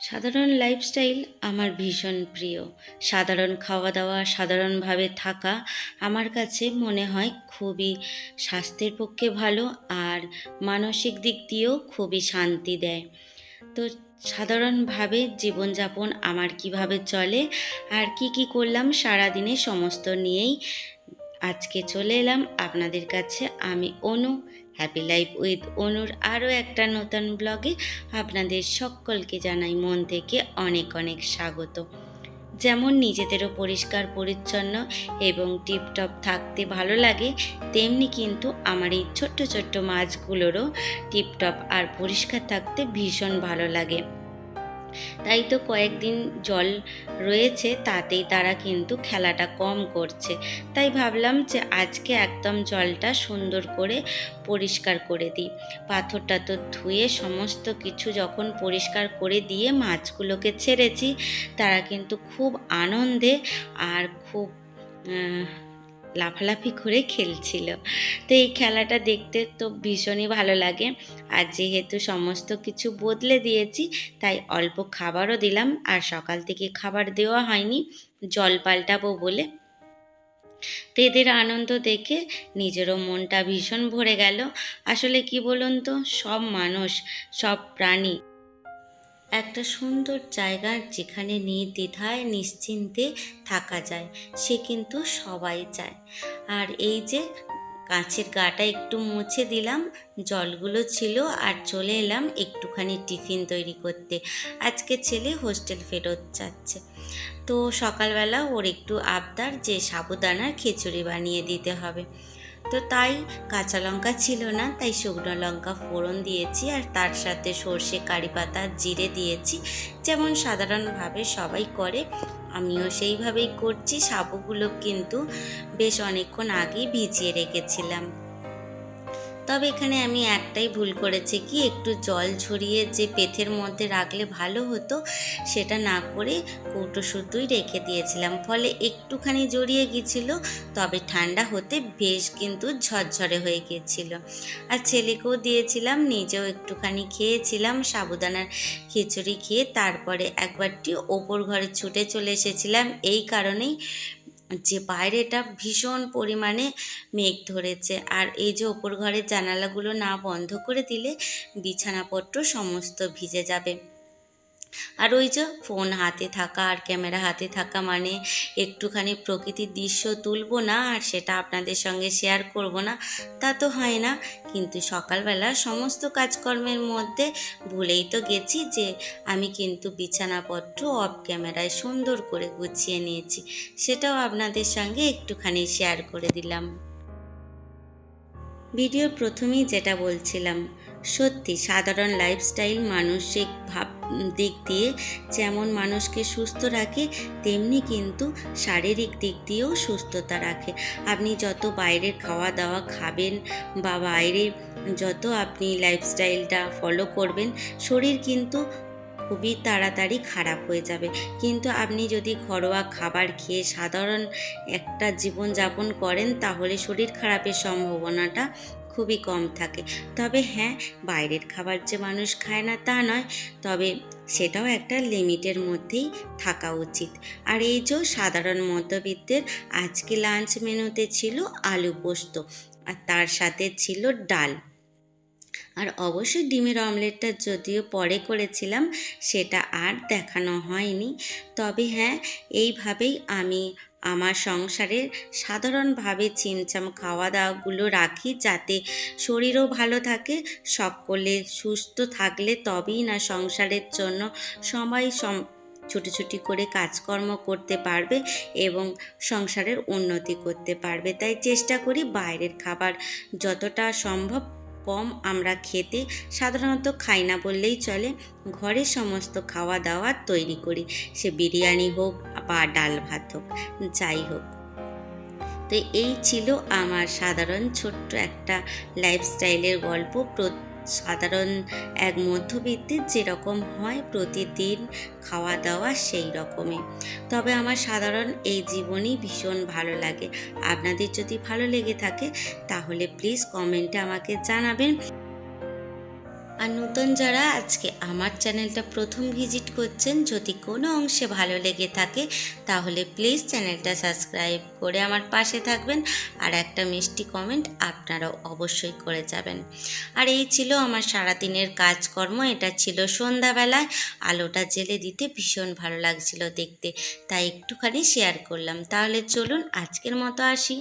সাধারণ লাইফস্টাইল আমার ভীষণ প্রিয়। সাধারণ খাওয়া দাওয়া সাধারণভাবে থাকা আমার কাছে মনে হয় খুবই স্বাস্থ্যের পক্ষে ভালো আর মানসিক দিক দিয়েও খুবই শান্তি দেয়। তো সাধারণভাবে জীবনযাপন আমার কীভাবে চলে আর কি কি করলাম সারাদিনে সমস্ত নিয়েই আজকে চলে এলাম। আপনাদের কাছে আমি অনু হ্যাপি লাইফ উইথ অনুর আরও একটা নতুন ব্লগে আপনাদের সকলকে জানাই মন থেকে অনেক অনেক স্বাগত। যেমন নিজেদেরও পরিষ্কার, পরিচ্ছন্ন এবং টিপটপ থাকতে ভালো লাগে, তেমনি কিন্তু আমার এই ছোট্ট ছোট্ট মাছগুলোরও টিপটপ আর পরিষ্কার থাকতে ভীষণ ভালো লাগে। তাই তো কয়েকদিন জল রয়েছে, তাতেই তারা কিন্তু খেলাটা কম করছে। তাই ভাবলাম যে আজকে একদম জলটা সুন্দর করে পরিষ্কার করে দিই। পাথরটা তো ধুয়ে সমস্ত কিছু যখন পরিষ্কার করে দিয়ে মাছগুলোকে ছেড়েছি, তারা কিন্তু খুব আনন্দে আর খুব লাফালাফি করে খেলছিল। তো এই খেলাটা দেখতে তো ভীষণই ভালো লাগে। আর যেহেতু সমস্ত কিছু বদলে দিয়েছি, তাই অল্প খাবারও দিলাম। আর সকাল থেকে খাবার দেওয়া হয়নি জল পাল্টাবো বলে। তো এদের আনন্দ দেখে নিজেরও মনটা ভীষণ ভরে গেল। আসলে কি বলুন তো, সব মানুষ, সব প্রাণী একটা সুন্দর জায়গা যেখানে নির্দ্বিধায়, নিশ্চিন্তে থাকা যায়, সে কিন্তু সবাই চায়। আর এই যে কাঁচের গাটা একটু মুছে দিলাম, জলগুলো ছিল আর চলে এলাম একটুখানি টিফিন তৈরি করতে। আজকে ছেলে হোস্টেল ফেরত যাচ্ছে। তো সকালবেলা ওর একটু আবদার যে সাবুদানার খিচুড়ি বানিয়ে দিতে হবে। তো তাই কাঁচা লঙ্কা ছিল না, তাই শুকনো লঙ্কা ফোড়ন দিয়েছি আর তার সাথে সর্ষে, কারি পাতা, জিরে দিয়েছি। যেমন সাধারণভাবে সবাই করে, আমিও সেইভাবেই করছি। সাবুগুলো কিন্তু বেশ অনেকক্ষণ আগেই ভিজিয়ে রেখেছিলাম। তবে এখানে আমি একটাই ভুল করেছি কি, একটু জল ঝরিয়ে যে পেথের মধ্যে রাখলে ভালো হতো, সেটা না করে কৌটো শুধুই রেখে দিয়েছিলাম। ফলে একটুখানি জড়িয়ে গিয়েছিল, তবে ঠান্ডা হতে বেশ কিন্তু ঝরঝরে হয়ে গিয়েছিল। আর ছেলেকেও দিয়েছিলাম, নিজেও একটুখানি খেয়েছিলাম সাবুদানার খিচুড়ি খেয়ে, তারপরে একবারটি ওপর ঘরে ছুটে চলে এসেছিলাম। এই কারণেই যে বাইরেটা ভীষণ পরিমাণে মেঘ ধরেছে। আর এই যে ওপর ঘরের জানালাগুলো না বন্ধ করে দিলে বিছানাপত্র সমস্ত ভিজে যাবে। আর ওই যে ফোন হাতে থাকা আর ক্যামেরা হাতে থাকা মানে একটুখানি প্রকৃতির দৃশ্য তুলবো না আর সেটা আপনাদের সঙ্গে শেয়ার করব না, তা তো হয় না। কিন্তু সকালবেলা সমস্ত কাজকর্মের মধ্যে ভুলেই তো গেছি যে আমি কিন্তু বিছানাপত্র অফ ক্যামেরায় সুন্দর করে গুছিয়ে নিয়েছি, সেটাও আপনাদের সঙ্গে একটুখানি শেয়ার করে দিলাম। ভিডিওর প্রথমেই যেটা বলছিলাম সত্যি, সাধারণ লাইফস্টাইল মানসিক ভাব দিক দিয়ে যেমন মানুষকে সুস্থ রাখে, তেমনি কিন্তু শারীরিক দিক দিয়েও সুস্থতা রাখে। আপনি যত বাইরের খাওয়া দাওয়া খাবেন বা বাইরে যত আপনি লাইফস্টাইলটা ফলো করবেন, শরীর কিন্তু খুবই তাড়াতাড়ি খারাপ হয়ে যাবে। কিন্তু আপনি যদি ঘরোয়া খাবার খেয়ে সাধারণ একটা জীবনযাপন করেন, তাহলে শরীর খারাপের সম্ভাবনাটা খুবই কম থাকে। তবে হ্যাঁ বাইরের খাবার যে মানুষ খায় না তা নয়, তবে সেটাও একটা লিমিটের মধ্যেই থাকা উচিত। আর এই যে সাধারণ মধ্যবিত্তের আজকে লাঞ্চ মেনুতে ছিল আলু পোস্ত, আর তার সাথে ছিল ডাল। আর অবশ্যই ডিমের অমলেটটা যদিও পরে করেছিলাম, সেটা আর দেখানো হয়নি। তবে হ্যাঁ এইভাবেই আমি আমার সংসারের সাধারণভাবে চিমচাম খাওয়া দাওয়াগুলো রাখি যাতে শরীরও ভালো থাকে সকলে সুস্থ থাকলে তবেই না সংসারের জন্য সবাই সম ছুটি করে কাজকর্ম করতে পারবে এবং সংসারের উন্নতি করতে পারবে। তাই চেষ্টা করি বাইরের খাবার যতটা সম্ভব কম আমরা খেতে সাধারণত খাই না বললেই চলে। ঘরে সমস্ত খাওয়া দাওয়া তৈরি করি। সে বিরিয়ানি হোক বা ডাল ভাত হোক, যাই হোক। তো এই ছিল আমার সাধারণ ছোট্ট একটা লাইফস্টাইলের গল্প। সাধারণ এক মধ্যবিত্তের যেরকম হয় প্রতিদিন খাওয়া দাওয়া সেই রকমই। তবে আমার সাধারণ এই জীবনই ভীষণ ভালো লাগে। আপনাদের যদি ভালো লেগে থাকে, তাহলে প্লিজ কমেন্টে আমাকে জানাবেন। আর নতুন যারা আজকে আমার চ্যানেলটা প্রথম ভিজিট করছেন, যদি কোনো অংশে ভালো লেগে থাকে, তাহলে প্লিজ চ্যানেলটা সাবস্ক্রাইব করে আমার পাশে থাকবেন আর একটা মিষ্টি কমেন্ট আপনারাও অবশ্যই করে যাবেন। আর এই ছিল আমার সারাদিনের কাজকর্ম, এটা ছিল সন্ধ্যাবেলায়। আলোটা জেলে দিতে ভীষণ ভালো লাগছিল দেখতে, তাই একটুখানি শেয়ার করলাম। তাহলে চলুন আজকের মতো আসি।